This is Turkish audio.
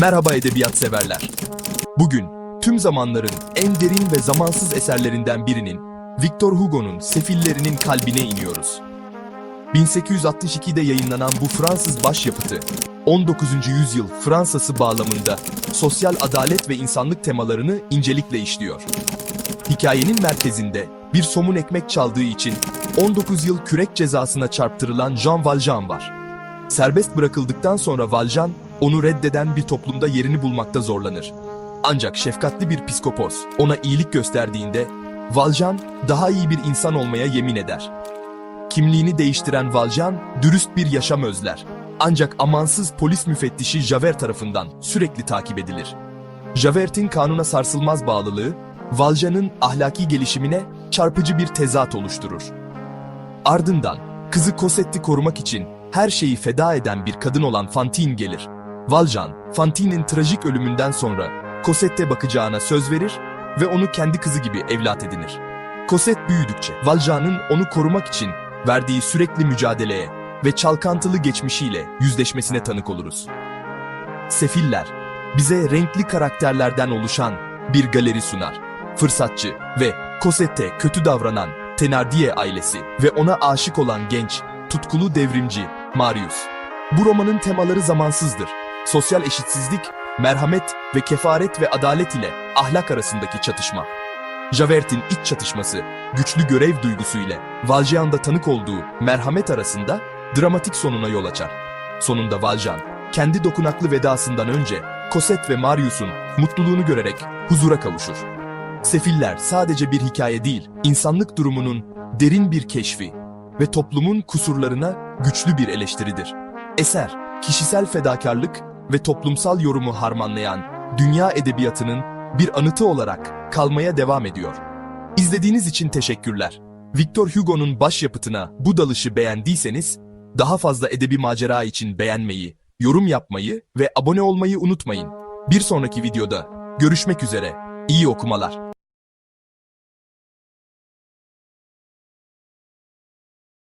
Merhaba edebiyat severler. Bugün tüm zamanların en derin ve zamansız eserlerinden birinin Victor Hugo'nun Sefillerinin kalbine iniyoruz. 1862'de yayınlanan bu Fransız başyapıtı 19. yüzyıl Fransası bağlamında sosyal adalet ve insanlık temalarını incelikle işliyor. Hikayenin merkezinde bir somun ekmek çaldığı için 19 yıl kürek cezasına çarptırılan Jean Valjean var. Serbest bırakıldıktan sonra Valjean, onu reddeden bir toplumda yerini bulmakta zorlanır. Ancak şefkatli bir psikopos ona iyilik gösterdiğinde, Valjean daha iyi bir insan olmaya yemin eder. Kimliğini değiştiren Valjean, dürüst bir yaşam özler. Ancak amansız polis müfettişi Javert tarafından sürekli takip edilir. Javert'in kanuna sarsılmaz bağlılığı, Valjean'ın ahlaki gelişimine çarpıcı bir tezat oluşturur. Ardından kızı Cosette'i korumak için her şeyi feda eden bir kadın olan Fantine gelir. Valjean, Fantine'in trajik ölümünden sonra Cosette bakacağına söz verir ve onu kendi kızı gibi evlat edinir. Cosette büyüdükçe Valjean'ın onu korumak için verdiği sürekli mücadeleye ve çalkantılı geçmişiyle yüzleşmesine tanık oluruz. Sefiller, bize renkli karakterlerden oluşan bir galeri sunar. Fırsatçı ve Cosette kötü davranan Thenardier ailesi ve ona aşık olan genç, tutkulu devrimci Marius. Bu romanın temaları zamansızdır. Sosyal eşitsizlik, merhamet ve kefaret ve adalet ile ahlak arasındaki çatışma. Javert'in iç çatışması, güçlü görev duygusu ile Valjean'da tanık olduğu merhamet arasında dramatik sonuna yol açar. Sonunda Valjean, kendi dokunaklı vedasından önce Cosette ve Marius'un mutluluğunu görerek huzura kavuşur. Sefiller sadece bir hikaye değil, insanlık durumunun derin bir keşfi ve toplumun kusurlarına güçlü bir eleştiridir. Eser, kişisel fedakarlık ve toplumsal yorumu harmanlayan dünya edebiyatının bir anıtı olarak kalmaya devam ediyor. İzlediğiniz için teşekkürler. Victor Hugo'nun başyapıtına bu dalışı beğendiyseniz, daha fazla edebi macera için beğenmeyi, yorum yapmayı ve abone olmayı unutmayın. Bir sonraki videoda görüşmek üzere. İyi okumalar.